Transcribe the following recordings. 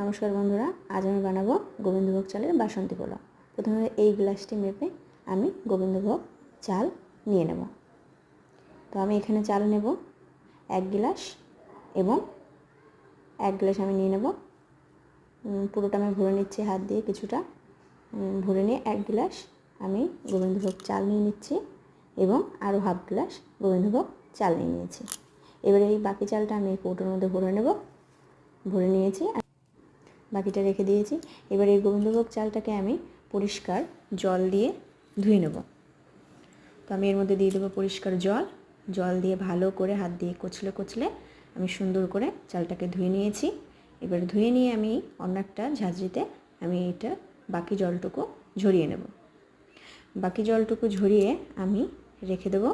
নমস্কার বন্ধুরা, আজ আমি বানাবো গোবিন্দভোগ চালের বাসন্তী পোলাও। প্রথমে এই গ্লাসটি মেপে আমি গোবিন্দভোগ চাল নিয়ে নেব। তো আমি এখানে চাল নেব এক গ্লাস এবং এক গ্লাস আমি নিয়ে নেব। পুরোটা আমি ভরে নিচ্ছি হাত দিয়ে কিছুটা। ভরে নিয়ে এক গ্লাস আমি গোবিন্দভোগ চাল নিয়ে নিচ্ছি এবং আরও হাফ গ্লাস গোবিন্দভোগ চাল নিয়ে নিয়েছি। এবারে এই বাকি চালটা আমি এই কৌটোর মধ্যে ভরে নেব। ভরে নিয়েছি। বাকিটা রেখে দিয়েছি। এবার এই গোবিন্দভোগ চালটাকে আমি পরিষ্কার জল দিয়ে ধুয়ে নেব। তো আমি এর মধ্যে দিয়ে দেবো পরিষ্কার জল। জল দিয়ে ভালো করে হাত দিয়ে কচলে কচলে আমি সুন্দর করে চালটাকে ধুয়ে নিয়েছি। এবার ধুয়ে নিয়ে আমি অন্য একটা ঝাঁঝরিতে আমি এটা বাকি জলটুকু ঝরিয়ে নেব। বাকি জলটুকু ঝরিয়ে আমি রেখে দেবো।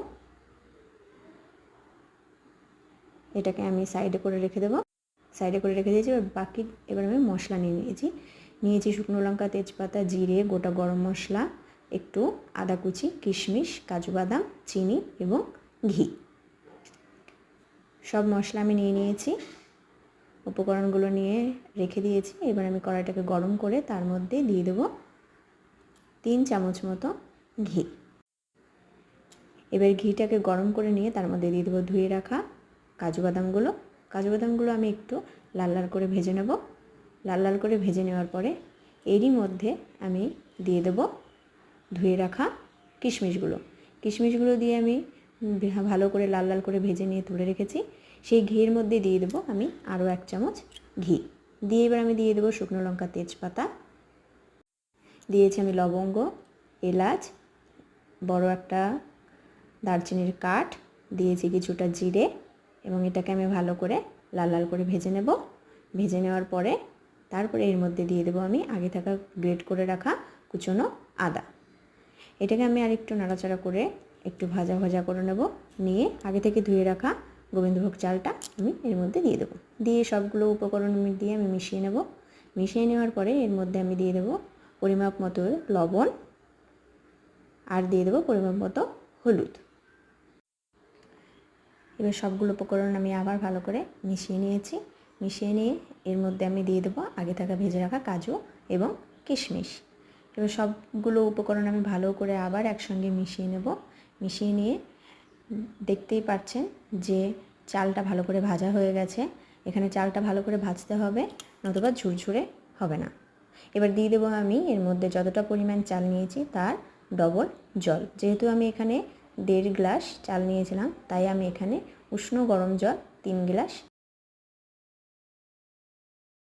এটাকে আমি সাইডে করে রেখে দেবো। সাইডে করে রেখে দিয়েছি, এবার বাকি এবার আমি মশলা নিয়ে নিয়েছি। নিয়েছি শুকনো লঙ্কা, তেজপাতা, জিরে, গোটা গরম মশলা, একটু আদা কুচি, কিশমিশ, কাজু বাদাম, চিনি এবং ঘি। সব মশলা আমি নিয়ে নিয়েছি। উপকরণগুলো নিয়ে রেখে দিয়েছি, এবার আমি কড়াইটাকে গরম করে তার মধ্যে দিয়ে দেবো তিন চামচ মতো ঘি। এবার ঘিটাকে গরম করে নিয়ে তার মধ্যে দিয়ে দেবো ধুয়ে রাখা কাজু বাদামগুলো। কাজু বাদামগুলো আমি একটু লাল লাল করে ভেজে নেব। লাল লাল করে ভেজে নেওয়ার পরে এরই মধ্যে আমি দিয়ে দেব ধুয়ে রাখা কিশমিশগুলো। কিশমিশগুলো দিয়ে আমি ভালো করে লাল লাল করে ভেজে নিয়ে তুলে রেখেছি। সেই ঘিয়ের মধ্যে দিয়ে দেবো আমি আরও এক চামচ ঘি। দিয়ে এবার আমি দিয়ে দেবো শুকনো লঙ্কা তেজপাতা। দিয়েছি আমি লবঙ্গ, এলাচ, বড় একটা দারচিনির কাঠ। দিয়েছি কিছুটা জিরে। এবং এটাকে আমি ভালো করে লাল লাল করে ভেজে নেব। ভেজে নেওয়ার পরে তারপরে এর মধ্যে দিয়ে দেবো আমি আগে থাকা গ্রেট করে রাখা কুচনো আদা। এটাকে আমি আর একটু নাড়াচাড়া করে একটু ভাজা ভাজা করে নেব। নিয়ে আগে থেকে ধুয়ে রাখা গোবিন্দভোগ চালটা আমি এর মধ্যে দিয়ে দেবো। দিয়ে সবগুলো উপকরণ দিয়ে আমি মিশিয়ে নেব। মিশিয়ে নেওয়ার পরে এর মধ্যে আমি দিয়ে দেবো পরিমাপ মতো লবণ আর দিয়ে দেবো পরিমাপ মতো হলুদ। এবার সবগুলো উপকরণ আমি আবার ভালো করে মিশিয়ে নিয়েছি। মিশিয়ে নিয়ে এর মধ্যে আমি দিয়ে দেবো আগে থাকা ভেজে রাখা কাজু এবং কিশমিশ। এবার সবগুলো উপকরণ আমি ভালো করে আবার একসঙ্গে মিশিয়ে নেব। মিশিয়ে নিয়ে দেখতেই পাচ্ছেন যে চালটা ভালো করে ভাজা হয়ে গেছে। এখানে চালটা ভালো করে ভাজতে হবে, নতুবা ঝুরঝুরে হবে না। এবার দিয়ে দেবো আমি এর মধ্যে যতটা পরিমাণ চাল নিয়েছি তার ডবল জল। যেহেতু আমি এখানে দেড় গ্লাস চাল নিয়েছিলাম তাই আমি এখানে উষ্ণ গরম জল তিন গ্লাস